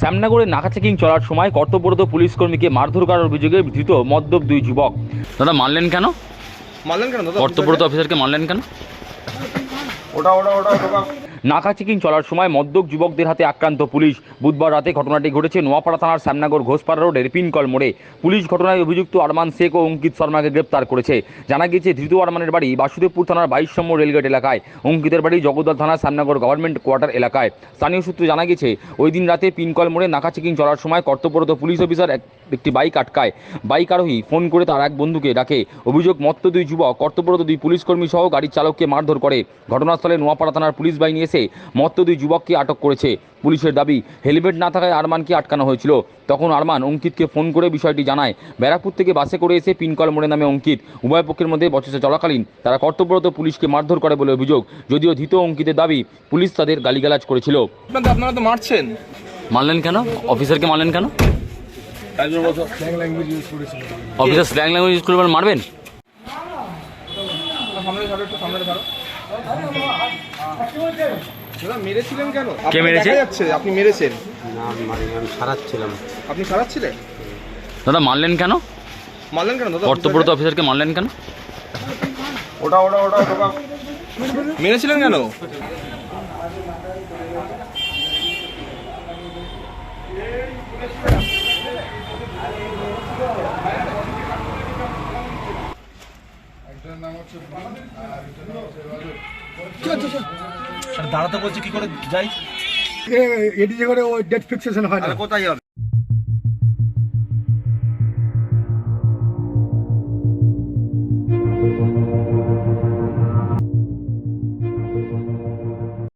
শ্যামনগরে নাকা চেকিং চলার সময় কর্তব্যরত পুলিশ কর্মীকে মারধর করার অভিযোগে ধৃত মদ্যপ দুই যুবক। দাদা মানলেন কেন? মারলেন কেন দাদা? কর্তব্যরত অফিসারকে মানলেন কেন? ওটা ওটা ওটা। নাকা চেকিং চলার সময় মদ্যক যুবকদের হাতে আক্রান্ত পুলিশ। বুধবার রাতে ঘটনাটি ঘটেছে নোয়াপাড়া থানার শ্যামনগর ঘোষপাড়া রোডের পিনকল মোড়ে। পুলিশ ঘটনায় অভিযুক্ত আরমান শেখ ও অঙ্কিত শর্মাকে গ্রেপ্তার করেছে। জানা গিয়েছে, ধৃত আরমানের বাড়ি বাসুদেবপুর থানার বাইশ নম্বর রেলগেট এলাকায়। অঙ্কিতের বাড়ি জগদ্দল থানার শ্যামনগর গভর্নমেন্ট কোয়ার্টার এলাকায়। স্থানীয় সূত্রে জানা গেছে ওই দিন রাতে পিনকল মোড়ে নাকা চেকিং চলার সময় কর্তব্যরত পুলিশ অফিসার একটি বাইক আটকায়। বাইক আরোহী ফোন করে তার এক বন্ধুকে ডাকে। অভিযোগ, মত্ত দুই যুবক কর্তব্যরত দুই পুলিশ কর্মী সহ গাড়ির চালককে মারধর করে। ঘটনাস্থলে নোয়াপাড়া থানার পুলিশ বাহিনী এসে মত্ত দুই যুবককে আটক করেছে। পুলিশের দাবি হেলমেট না থাকায় আরমানকে আটকানো হয়েছিল। তখন আরমান অঙ্কিতকে ফোন করে বিষয়টি জানায়। ব্যারাকপুর থেকে বাসে করে এসে পিনকল মোড়ে নামে অঙ্কিত। উভয় পক্ষের মধ্যে বচসা চলাকালীন তারা কর্তব্যরত পুলিশকে মারধর করে বলে অভিযোগ। যদিও ধৃত অঙ্কিতের দাবি পুলিশ তাদের গালিগালাজ করেছিল। আপনারা আপনারা তো মারছেন। মারলেন কেন? অফিসারকে মারলেন কেন? অফিসার স্ল্যাং ল্যাঙ্গুয়েজ ইউজ করে মারবেন? ধরো একটু সামনে ধরো। দাদা মেরেছিলেন কেন? কে মেরেছে? দেখা যাচ্ছে আপনি মেরেছেন। না মানে আমি সারাচ্ছিলাম। আপনি সারাচ্ছিলেন? দাদা মারলেন কেন? মারলেন কেন? দাদা কর্তব্যরত অফিসারকে মারলেন কেন? ওটা ওটা ওটা ওটা। মেরেছিলেন কেন? দাঁড়াতে বলছি কি করে যাই এটি যে করে ওই ডেট ফিক্সেশন হয় না কোথায় যাবে